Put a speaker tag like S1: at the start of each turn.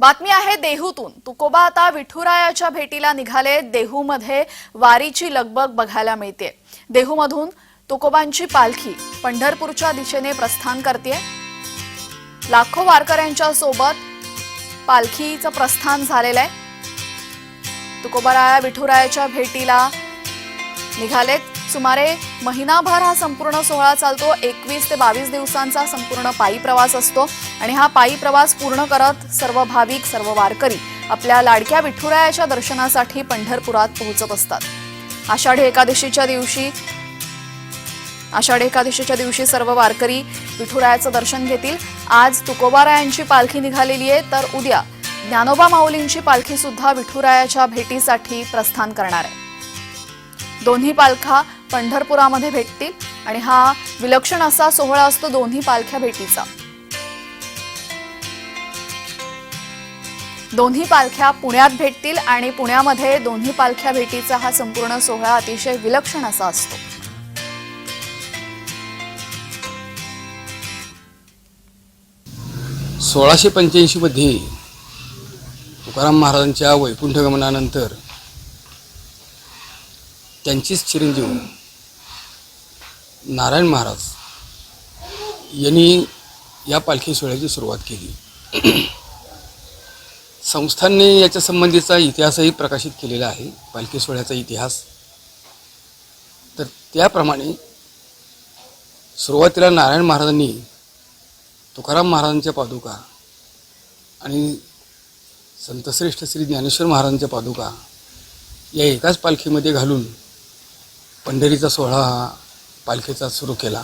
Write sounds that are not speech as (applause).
S1: बातमी आहे देहूतून. तुकोबा आता विठुरायाच्या भेटीला निघाले. देहूमध्ये वारीची लगबग बघायला मिळते. देहूमधून तुकोबांची पालखी पंढरपूरच्या दिशेने प्रस्थान करते लाखो वारकऱ्यांच्या सोबत पालखीचं प्रस्थान झालेलं आहे तुकोबाराया विठुरायाच्या भेटीला निघालेत. सुमारे महिनाभर हा संपूर्ण सोहळा चालतो. एकवीस ते बावीस दिवसांचा संपूर्ण पायी प्रवास असतो आणि हा पायी प्रवास पूर्ण करत सर्व भाविक सर्व वारकरी आपल्या लाडक्या विठुरायाच्या दर्शनासाठी पंढरपुरात पोहोचत असतात. आषाढी एकादशीच्या दिवशी आषाढी एकादशीच्या दिवशी सर्व वारकरी विठुरायाचं दर्शन घेतील. आज तुकोबारायांची पालखी निघालेली आहे तर उद्या ज्ञानोबा माऊलींची पालखी सुद्धा विठुरायाच्या भेटीसाठी प्रस्थान करणार आहे. दोन्ही पालखा पंढरपुरामध्ये भेटतील आणि हा विलक्षण असा सोहळा असतो दोन्ही पालख्या भेटीचा. दोन्ही पालख्या पुण्यात भेटतील आणि पुण्यामध्ये दोन्ही पालख्या भेटीचा हा संपूर्ण सोहळा अतिशय विलक्षण असा असतो.
S2: सोळाशे पंच्याऐंशीमध्ये तुकाराम महाराजांच्या वैकुंठ गमनानंतर त्यांचीच चिरंजीव नारायण महाराज यांनी या पालखी सोहळ्याची सुरुवात केली. (clears throat) संस्थांनी याच्या संबंधीचा इतिहासही प्रकाशित केलेला आहे पालखी सोहळ्याचा इतिहास. तर त्याप्रमाणे सुरुवातीला नारायण महाराजांनी तुकाराम महाराजांच्या पादुका आणि संतश्रेष्ठ श्री ज्ञानेश्वर महाराजांच्या पादुका या एकाच पालखीमध्ये घालून पंढरीचा सोहळा हा पालखीचा सुरू केला.